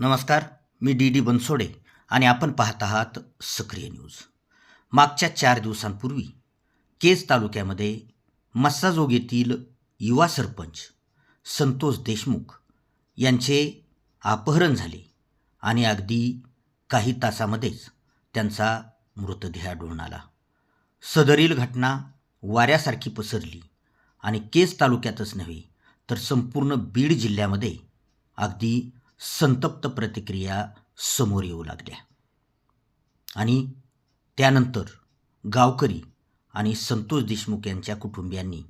नमस्कार मी D D Bansode आणि आपण पाहत आहात सक्रिय न्यूज. मागच्या चार दिवसांपूर्वी केज तालुक्यामध्ये मस्साजोग येथील युवा सरपंच संतोष देशमुख यांचे अपहरण झाले आणि अगदी काही तासामध्येच त्यांचा मृतदेह आढळून आला. सदरील घटना वाऱ्यासारखी पसरली आणि केज तालुक्यातच नव्हे तर संपूर्ण बीड जिल्ह्यामध्ये अगदी संतप्त प्रतिक्रिया समोर येऊ लागल्या. आणि त्यानंतर गावकरी आणि संतोष देशमुख यांच्या कुटुंबियांनी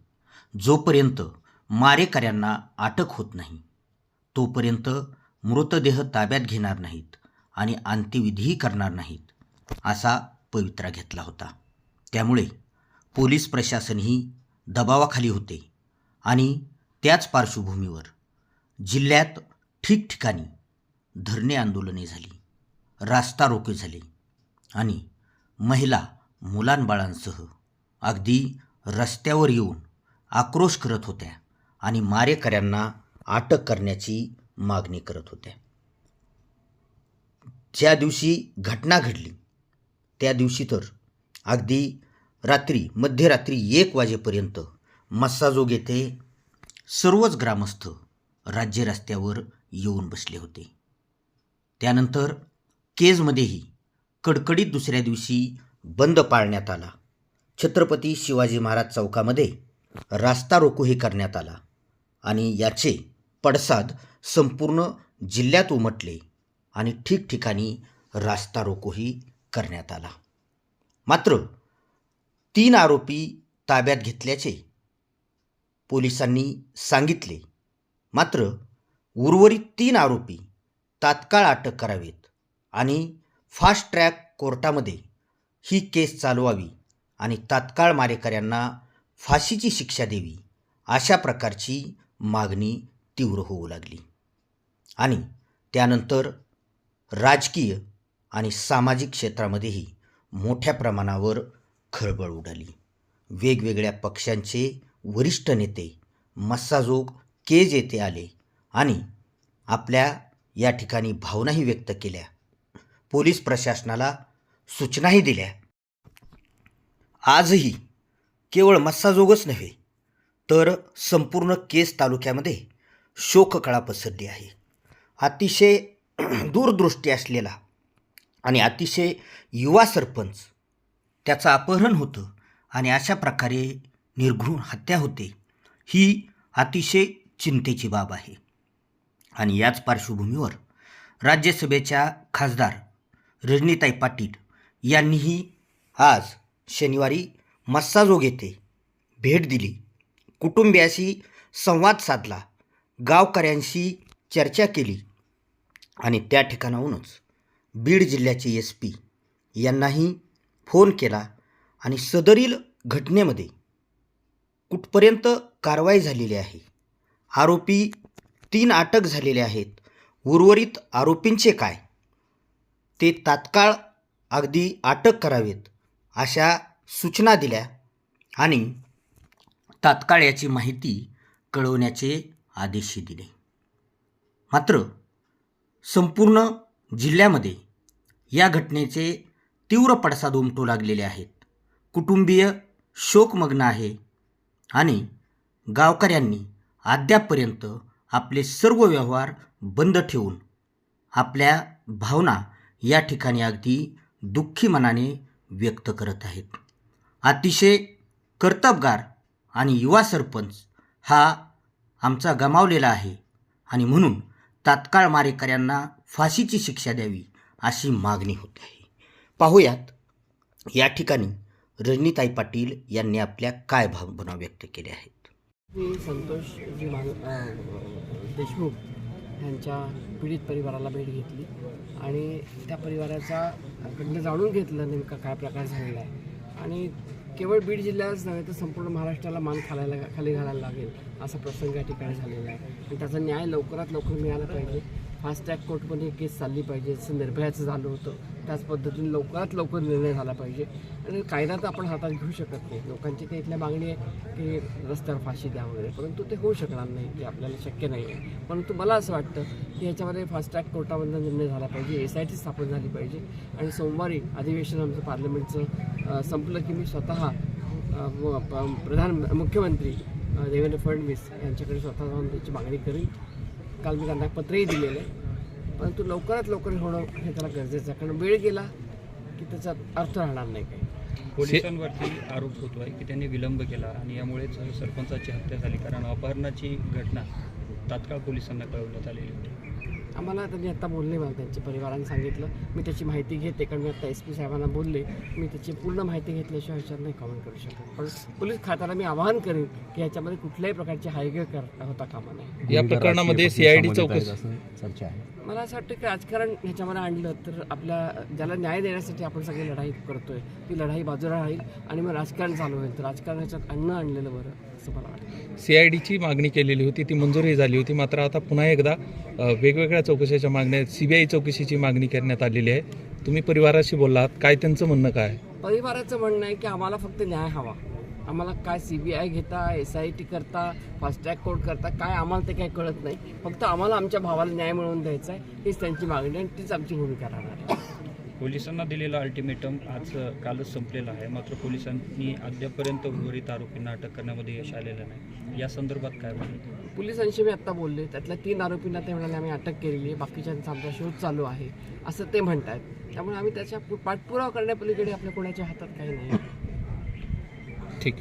जोपर्यंत मारेकऱ्यांना अटक होत नाही तोपर्यंत मृतदेह ताब्यात घेणार नाहीत आणि अंत्यविधीही करणार नाहीत असा पवित्रा घेतला होता. त्यामुळे पोलीस प्रशासनही दबावाखाली होते आणि त्याच पार्श्वभूमीवर जिल्ह्यात ठिकठिकाणी धरणे आंदोलने झाली रास्ता रोके झाले आणि महिला मुलांबाळांसह अगदी रस्त्यावर येऊन आक्रोश करत होत्या आणि मारेकऱ्यांना अटक करण्याची मागणी करत होत्या. ज्या दिवशी घटना घडली त्या दिवशी तर अगदी रात्री मध्यरात्री एक वाजेपर्यंत मस्साजोग येथे सर्वच ग्रामस्थ राज्य रस्त्यावर येऊन बसले होते. त्यानंतर केजमध्येही कडकडीत दुसऱ्या दिवशी बंद पाळण्यात आला. छत्रपती शिवाजी महाराज चौकामध्ये रास्ता रोकोही करण्यात आला आणि याचे पडसाद संपूर्ण जिल्ह्यात उमटले आणि ठिकठिकाणी रास्ता रोकोही करण्यात आला. मात्र तीन आरोपी ताब्यात घेतल्याचे पोलिसांनी सांगितले. मात्र उर्वरित तीन आरोपी तात्काळ अटक करावेत आणि फास्ट ट्रॅक कोर्टामध्ये ही केस चालवावी आणि तात्काळ मारेकऱ्यांना फाशीची शिक्षा द्यावी अशा प्रकारची मागणी तीव्र होऊ लागली. आणि त्यानंतर राजकीय आणि सामाजिक क्षेत्रामध्येही मोठ्या प्रमाणावर खळबळ उडाली. वेगवेगळ्या पक्षांचे वरिष्ठ नेते मस्साजोग केज येथे आले आणि आपल्या या ठिकाणी भावनाही व्यक्त केल्या. पोलीस प्रशासनाला सूचनाही दिल्या. आजही केवळ मस्साजोगच नव्हे तर संपूर्ण केस तालुक्यामध्ये शोककळा पसरली आहे. अतिशय दूरदृष्टी असलेला आणि अतिशय युवा सरपंच त्याचं अपहरण होतं आणि अशा प्रकारे निर्घृण हत्या होते ही अतिशय चिंतेची बाब आहे. आणि याच पार्श्वभूमीवर राज्यसभेच्या खासदार रजनीताई पाटील यांनीही आज शनिवारी मस्साजोग येथे भेट दिली. कुटुंबियाशी संवाद साधला. गावकऱ्यांशी चर्चा केली. आणि त्या ठिकाणाहूनच बीड जिल्ह्याचे एस पी यांनाही फोन केला आणि सदरील घटनेमध्ये कुठपर्यंत कारवाई झालेली आहे आरोपी तीन अटक झालेले आहेत. उर्वरित आरोपींचे काय? ते तात्काळ अगदी अटक करावेत अशा सूचना दिल्या आणि तात्काळ याची माहिती कळवण्याचे आदेशही दिले. मात्र संपूर्ण जिल्ह्यामध्ये या घटनेचे तीव्र पडसाद उमटू लागलेले आहेत. कुटुंबीय शोकमग्न आहे आणि गावकऱ्यांनी अद्यापपर्यंत आपले सर्व व्यवहार बंद ठेवून आपल्या भावना या ठिकाणी अगदी दुःखी मनाने व्यक्त करत आहेत. अतिशय कर्तबगार आणि युवा सरपंच हा आमचा गमावलेला आहे आणि म्हणून तात्काळ मारेकऱ्यांना फाशीची शिक्षा द्यावी अशी मागणी होत आहे. पाहूयात या ठिकाणी रजनीताई पाटील यांनी आपल्या काय भावना व्यक्त केल्या आहेत. मी संतोषजी मान देशमुख यांच्या पीडित परिवाराला भेट घेतली. आणि त्या परिवाराचा कडनं जाणून घेतलं नेमका काय प्रकार झालेला आहे. आणि केवळ बीड जिल्ह्यालाच नव्हे तर संपूर्ण महाराष्ट्राला मान खालायला खाली घालायला लागेल असा प्रसंग या ठिकाणी झालेला आहे. आणि त्याचा न्याय लवकरात लवकर मिळाला पाहिजे. फास्ट ट्रॅक कोर्टमध्ये केस चालली पाहिजे. जसं निर्भयाचं झालं होतं. त्याच पद्धतीने लवकरात लवकर निर्णय झाला पाहिजे. आणि कायदा तर आपण हातात घेऊ शकत नाही. लोकांची काही इथल्या मागणी आहे की रस्त्यावर फाशी द्या वगैरे. परंतु ते होऊ शकणार नाही ते आपल्याला शक्य नाही आहे. परंतु मला असं वाटतं की याच्यामध्ये फास्ट्रॅक कोर्टामधला निर्णय झाला पाहिजे. एस आय टी स्थापन झाली पाहिजे. आणि सोमवारी अधिवेशन आमचं पार्लमेंटचं संपलं की मी स्वतः प- प्रधान मुख्यमंत्री देवेंद्र फडणवीस यांच्याकडे स्वतः जाऊन त्याची मागणी करीन. काल मी त्यांना पत्रही दिलेलं आहे. परंतु लवकरात लवकर होणं हे त्याला गरजेचं आहे. कारण वेळ गेला की त्याचा अर्थ राहणार नाही काही. पोलिसांवरती आरोप होतो आहे की त्यांनी विलंब केला आणि यामुळेच सरपंचाची हत्या झाली. कारण अपहरणाची घटना तात्काळ पोलिसांना कळवण्यात आलेली होती. आम्हाला त्यांनी आत्ता बोलले मला त्यांच्या परिवाराने सांगितलं. मी त्याची माहिती घेते कारण मी आता एस पी साहेबांना बोलले. मी त्याची पूर्ण माहिती घेतल्याशिवाय ह्याच्यावर नाही कमेंट करू शकत. पण पोलीस खात्याला मी आवाहन करेन की ह्याच्यामध्ये कुठल्याही प्रकारची हायगे कर होता कामा नये. या प्रकरणामध्ये सीआयडी चौकशी चर्चा आहे. मला असं वाटतं की राजकारण ह्याच्यामध्ये आणलं तर आपल्या ज्याला न्याय देण्यासाठी आपण सगळी लढाई करतोय ती लढाई बाजूला राहील आणि मग राजकारण चालू होईल. तर राजकारण ह्याच्यात आणणं आणलेलं बरं. असं मला वाटतं. सीआयडीची मागणी केलेली होती ती मंजुरी झाली होती. मात्र आता पुन्हा एकदा वेगवेगळ्या चौकशीच्या मागण्या सीबीआय चौकशीची मागणी करण्यात आलेली आहे. तुम्ही परिवाराशी बोललात. काय त्यांचं म्हणणं काय? परिवाराचं म्हणणं आहे की आम्हाला फक्त न्याय हवा. आम्हाला काय सी बी आय घेता एस आय टी करता फास्ट ट्रॅक कोर्ट करता काय आम्हाला ते काही कळत नाही. फक्त आम्हाला आमच्या भावाला न्याय मिळवून द्यायचा आहे हीच त्यांची मागणी आणि तीच आमची भूमिका राहणार आहे. पोलिसांना दिलेला अल्टिमेटम आज कालच संपलेला आहे. मात्र पोलिसांनी अद्यापर्यंत उर्वरित आरोपींना अटक करण्यामध्ये यश आलेलं नाही. या संदर्भात काय म्हणेल पोलिसांशी मी आत्ता बोलले. त्यातल्या तीन आरोपींना ते म्हणाले आम्ही अटक केलेली आहे. बाकीच्यांचा आमचा शोध चालू आहे. असं ते म्हणत आहेत त्यामुळे आम्ही त्याच्या पु- पाठपुरावा करण्यापलीकडे आपल्या कोणाच्या हातात काही नाही. ठीक